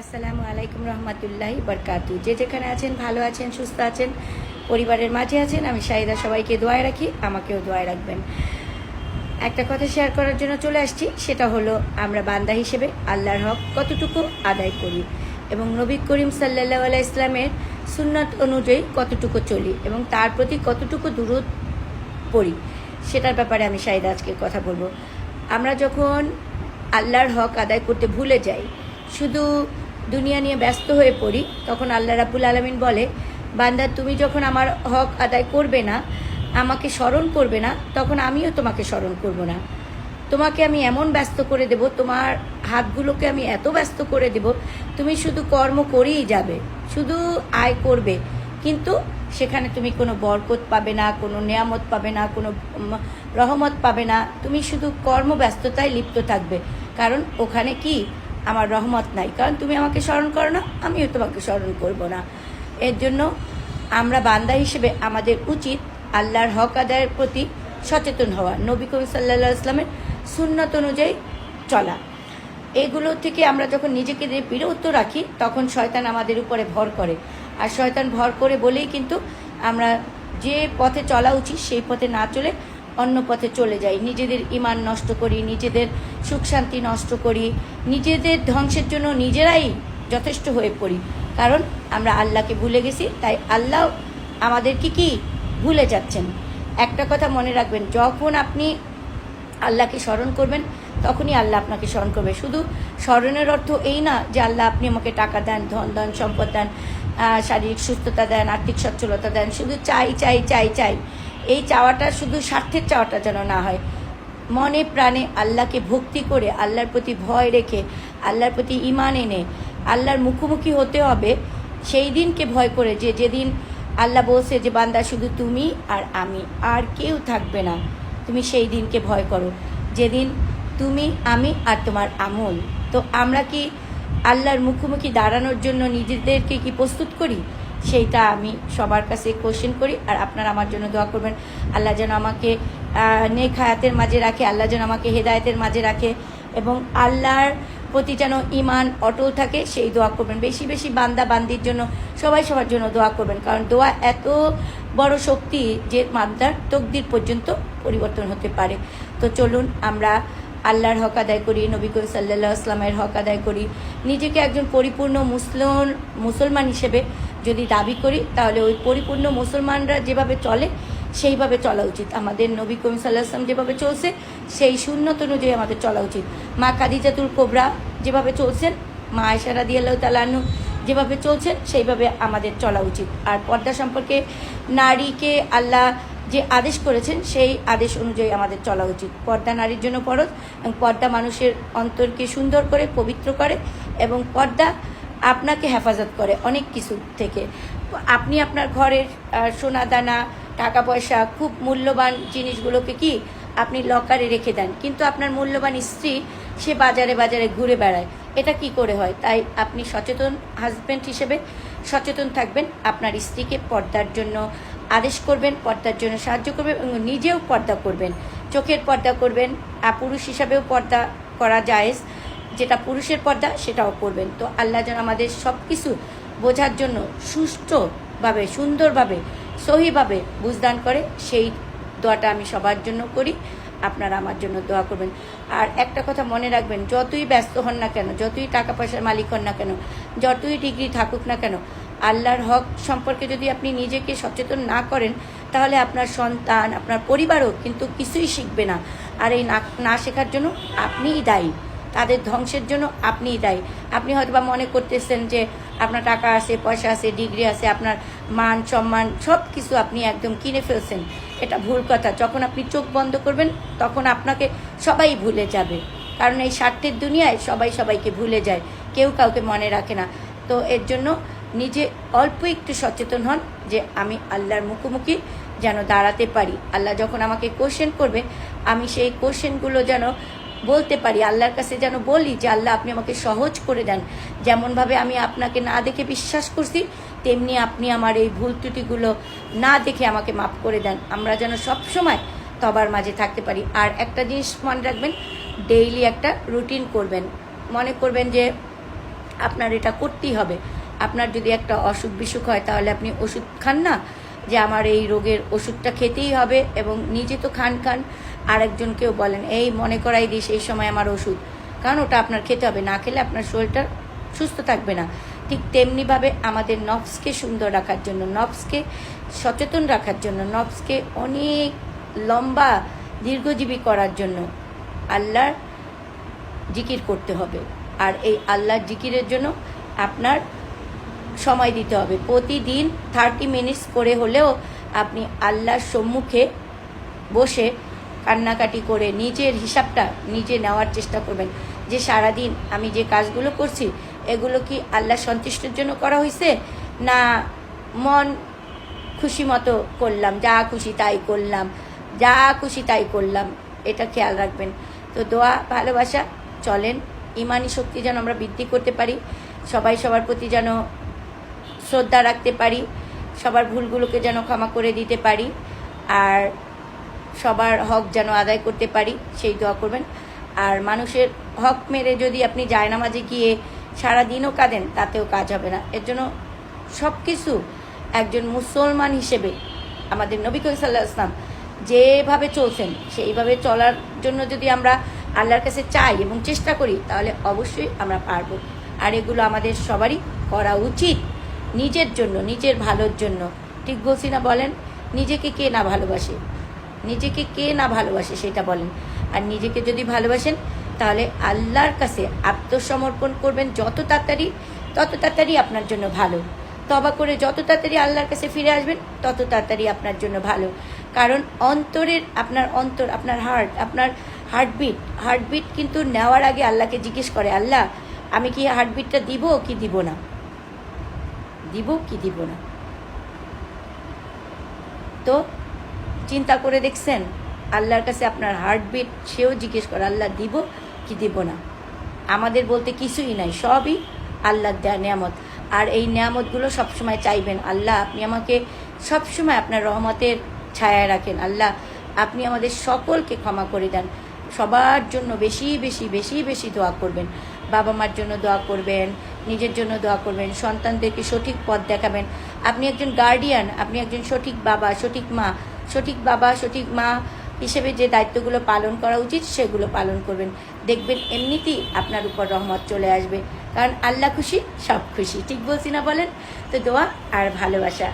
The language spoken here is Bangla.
আসসালামু আলাইকুম রহমতুল্লাহি বরকাতু যে যেখানে আছেন, ভালো আছেন, সুস্থ আছেন, পরিবারের মাঝে আছেন, আমি শাহিদা সবাইকে দোয়ায় রাখি, আমাকেও দোয়ায় রাখবেন। একটা কথা শেয়ার করার জন্য চলে আসছি, সেটা হলো আমরা বান্দা হিসেবে আল্লাহর হক কতটুকু আদায় করি এবং নবী করিম সাল্লাহ আলাই ইসলামের সুন্নত অনুযায়ী কতটুকু চলি এবং তার প্রতি কতটুকু দূরত পড়ি, সেটার ব্যাপারে আমি শাহিদা আজকে কথা বলব। আমরা যখন আল্লাহর হক আদায় করতে ভুলে যাই, শুধু দুনিয়া নিয়ে ব্যস্ত হয়ে পড়ি, তখন আল্লাহ রাবুল আলমিন বলে, বান্দা, তুমি যখন আমার হক আদায় করবে না, আমাকে স্মরণ করবে না, তখন আমিও তোমাকে স্মরণ করব না। তোমাকে আমি এমন ব্যস্ত করে দেব, তোমার হাতগুলোকে আমি এত ব্যস্ত করে দেব, তুমি শুধু কর্ম করেই যাবে, শুধু আয় করবে। কিন্তু সেখানে তুমি কোনো বরকত পাবে না, কোনো নেয়ামত পাবে না, কোনো রহমত পাবে না। তুমি শুধু কর্মব্যস্ততায় লিপ্ত থাকবে। কারণ ওখানে কি? আমার রহমত নাই। কারণ তুমি আমাকে স্মরণ করো না, আমিও তোমাকে স্মরণ করব না। এর জন্য আমরা বান্দা হিসেবে আমাদের উচিত আল্লাহর হক আদায়ের প্রতি সচেতন হওয়া, নবী কবি সাল্লা ইসলামের সুন্নত অনুযায়ী চলা। এগুলো থেকে আমরা যখন নিজেকে বিরত রাখি, তখন শয়তান আমাদের উপরে ভর করে। আর শয়তান ভর করে বলেই কিন্তু আমরা যে পথে চলা উচিত, সেই পথে না চলে অন্য পথে চলে যাই। নিজেদের ইমান নষ্ট করি, নিজেদের সুখ শান্তি নষ্ট করি, নিজেদের ধ্বংসের জন্য নিজেরাই যথেষ্ট হয়ে পড়ি। কারণ আমরা আল্লাহকে ভুলে গেছি, তাই আল্লাহ আমাদেরকে কি ভুলে যাচ্ছেন? একটা কথা মনে রাখবেন, যখন আপনি আল্লাহকে স্মরণ করবেন, তখনই আল্লাহ আপনাকে স্মরণ করবে। শুধু স্মরণের অর্থ এই না যে আল্লাহ আপনি আমাকে টাকা দেন, ধন দেন, সম্পদ দেন শারীরিক সুস্থতা দেন, আর্থিক সচ্ছলতা দেন, শুধু চাই চাই চাই চাই। এই চাওয়াটা শুধু স্বার্থের চাওয়াটা যেন না হয়। মনে প্রাণে আল্লাহকে ভক্তি করে আল্লাহর প্রতি ভয় রেখে, আল্লাহর প্রতি ইমান এনে, আল্লাহর মুখোমুখি হতে হবে, সেই দিনকে ভয় করে যে যেদিন আল্লাহ বলছে যে, বান্দা শুধু তুমি আর আমি, আর কেউ থাকবে না। তুমি সেই দিনকে ভয় করো। যেদিন তুমি, আমি আর তোমার আমল। তো আমরা কি আল্লাহর মুখোমুখি দাঁড়ানোর জন্য নিজেদেরকে কি প্রস্তুত করি? সেইটা আমি সবার কাছে কোশ্চেন করি আর আপনারা আমার জন্য দোয়া করবেন। আল্লাহ যেন আমাকে নেক হায়াতের মাঝে রাখে, আল্লাহ যেন আমাকে হেদায়েতের মাঝে রাখে এবং আল্লাহর প্রতি যেন ইমান অটল থাকে, সেই দোয়া করবেন। বেশি বেশি বান্দা বান্দির জন্য, সবাই সবার জন্য দোয়া করবেন। কারণ দোয়া এত বড় শক্তি যে মান্দার তকদির পর্যন্ত পরিবর্তন হতে পারে। তো চলুন আমরা আল্লাহর হক আদায় করি, নবী করিম সাল্লাহ আসলামের হক আদায় করি। নিজেকে একজন পরিপূর্ণ মুসলিম মুসলমান হিসেবে যদি দাবি করি, তাহলে ওই পরিপূর্ণ মুসলমানরা যেভাবে চলে, সেইভাবে চলা উচিত। আমাদের নবী করিম সাল্লাহ আসলাম যেভাবে চলছে, সেই শূন্যত অনুযায়ী আমাদের চলা উচিত। মা কাদিজাতুল কোবরা যেভাবে চলছেন, মা আয়সারা দিয়াল্লাহ তালানু যেভাবে চলছেন, সেইভাবে আমাদের চলা উচিত। আর পর্দা সম্পর্কে নারীকে আল্লাহ যে আদেশ করেছেন, সেই আদেশ অনুযায়ী আমাদের চলা উচিত। পর্দা নারীর জন্য ফরজ এবং পর্দা মানুষের অন্তরকে সুন্দর করে, পবিত্র করে এবং পর্দা আপনাকে হেফাজত করে অনেক কিছু থেকে। আপনি আপনার ঘরের সোনা দানা টাকা পয়সা খুব মূল্যবান জিনিসগুলোকে কি আপনি লকারে রেখে দেন। কিন্তু আপনার মূল্যবান স্ত্রী, সে বাজারে বাজারে ঘুরে বেড়ায়। এটা কি করে হয়? তাই আপনি সচেতন হাজব্যান্ড হিসেবে সচেতন থাকবেন। আপনার স্ত্রীকে পর্দার জন্য আদেশ করবেন, পর্দার জন্য সাহায্য করবেন এবং নিজেও পর্দা করবেন। চোখের পর্দা করবেন পুরুষ হিসাবেও পর্দা করা জায়েজ। যেটা পুরুষের পর্দা, সেটাও করবেন। তো আল্লাহ যেন আমাদের সব কিছু বোঝার জন্য সুষ্ঠুভাবে, সুন্দরভাবে, সহিভাবে বুঝদান করে, সেই দোয়াটা আমি সবার জন্য করি। আপনারা আমার জন্য দোয়া করবেন। আর একটা কথা মনে রাখবেন, যতই ব্যস্ত হন না কেন, যতই টাকা পয়সার মালিক হন না কেন, যতই ডিগ্রি থাকুক না কেন, আল্লাহর হক সম্পর্কে যদি আপনি নিজেকে সচেতন না করেন, তাহলে আপনার সন্তান, আপনার পরিবারও কিন্তু কিছুই শিখবে না। আর এই না শেখার জন্য আপনিই দায়ী। তাদের ধ্বংসের জন্য আপনিই দায়ী। আপনি হয়তো বা মনে করতেছেন যে আপনার টাকা আছে, পয়সা আছে, ডিগ্রি আছে, আপনার মান, সম্মান সব কিছু আপনি একদম কিনে ফেলছেন। এটা ভুল কথা। যখন আপনি চোখ বন্ধ করবেন, তখন আপনাকে সবাই ভুলে যাবে। কারণ এই স্বার্থের দুনিয়ায় সবাই সবাইকে ভুলে যায়। কেউ কাউকে মনে রাখে না। তো এর জন্য নিজে অল্প একটু সচেতন হন যে আমি আল্লাহর মুখোমুখি যেন দাঁড়াতে পারি। আল্লাহ যখন আমাকে কোশ্চেন করবে, আমি সেই কোশ্চেনগুলো যেন বলতে পারি, আল্লাহর কাছে যেন বলি যে, আল্লাহ আপনি আমাকে সহজ করে দেন। যেমনভাবে আমি আপনাকে না দেখে বিশ্বাস করছি, তেমনি আপনি আমার এই ভুল ত্রুটিগুলো না দেখে আমাকে মাফ করে দেন। আমরা যেন সব সময় তবার মাঝে থাকতে পারি। আর একটা জিনিস মনে রাখবেন, ডেইলি একটা রুটিন করবেন। মনে করবেন যে, আপনার এটা করতেই হবে। আপনার যদি একটা অসুখ বিসুখ হয়, তাহলে আপনি ওষুধ খান না, যে আমার এই রোগের ওষুধটা খেতেই হবে এবং নিজে তো খান খান। আরেকজনকেও বলেন, এই মনে করাই দিস, এই সময় আমার ওষুধ। কারণ ওটা আপনার খেতে হবে, না খেলে আপনার শরীরটা সুস্থ থাকবে না। ঠিক তেমনিভাবে আমাদের নফসকে সুন্দর রাখার জন্য নফসকে সচেতন রাখার জন্য নফসকে অনেক লম্বা দীর্ঘজীবী করার জন্য আল্লাহর জিকির করতে হবে। আর এই আল্লাহর জিকিরের জন্য আপনার সময় দিতে হবে। প্রতিদিন থার্টি মিনিটস করে হলেও আপনি আল্লাহর সম্মুখে বসে কান্নাকাটি করে নিজের হিসাবটা নিজে নেওয়ার চেষ্টা করবেন। যে সারাদিন আমি যে কাজগুলো করছি, এগুলো কি আল্লাহ সন্তুষ্টের জন্য করা হয়েছে না, মন খুশি মতো করলাম, যা খুশি তাই করলাম, যা খুশি তাই করলাম, এটা খেয়াল রাখবেন। তো দোয়া, ভালোবাসা, চলেন, ইমানি শক্তি যেন আমরা বৃদ্ধি করতে পারি, সবাই সবার প্রতি যেন শ্রদ্ধা রাখতে পারি, সবার ভুলগুলোকে যেন ক্ষমা করে দিতে পারি, আর সবার হক যেন আদায় করতে পারি, সেই দোয়া করবেন। আর মানুষের হক মেরে যদি আপনি জায়নামাজে গিয়ে সারাদিনও কাঁদেন, তাতেও কাজ হবে না। এর জন্য সব কিছু একজন মুসলমান হিসেবে আমাদের নবী করিম সাল্লাহ ইসলাম যেভাবে চলছেন, সেইভাবে চলার জন্য যদি আমরা আল্লাহর কাছে চাই এবং চেষ্টা করি, তাহলে অবশ্যই আমরা পারব। আর এগুলো আমাদের সবারই করা উচিত, নিজের জন্য, নিজের ভালোর জন্য। ঠিক বলছি না বলেন? নিজেকে কে না ভালোবাসে? নিজেকে কে না ভালোবাসে সেটা বলেন। আর নিজেকে যদি ভালোবাসেন, তাহলে আল্লাহর কাছে আত্মসমর্পণ করবেন যত তাড়াতাড়ি, তত তাড়াতাড়ি আপনার জন্য ভালো। তবা করে যত তাড়াতাড়ি আল্লাহর কাছে ফিরে আসবেন, তত তাড়াতাড়ি আপনার জন্য ভালো। কারণ অন্তরের আপনার অন্তর, আপনার হার্ট আপনার হার্টবিট হার্টবিট কিন্তু নেওয়ার আগে আল্লাহকে জিজ্ঞেস করে, আল্লাহ, আমি কি হার্টবিটটা দিব কি দিব না? দিব কি দিব না? তো চিন্তা করে দেখছেন, আল্লাহর কাছে আপনার হার্টবিট সেও জিজ্ঞেস করে, আল্লাহ দিব কি দিব না? আমাদের বলতে কিছুই নাই, সবই আল্লাহর দেয়া নিয়ামত। আর এই নিয়ামতগুলো সবসময় চাইবেন, আল্লাহ, আপনি আমাকে সবসময় আপনার রহমতের ছায়ায় রাখেন। আল্লাহ, আপনি আমাদের সকলকে ক্ষমা করে দেন। সবার জন্য বেশি বেশি বেশি বেশি দোয়া করবেন। বাবা মার জন্য দোয়া করবেন, নিজের জন্য দোয়া করবেন, সন্তানদেরকে সঠিক পথ দেখাবেন। আপনি একজন গার্ডিয়ান আপনি একজন সঠিক বাবা, সঠিক মা সঠিক বাবা, সঠিক মা হিসেবে যে দায়িত্বগুলো পালন করা উচিত, সেগুলো পালন করবেন। দেখবেন এমনিতেই আপনার উপর রহমত চলে আসবে। কারণ আল্লাহ খুশি, সব খুশি। ঠিক বলছি না বলেন? তো দোয়া আর ভালোবাসা।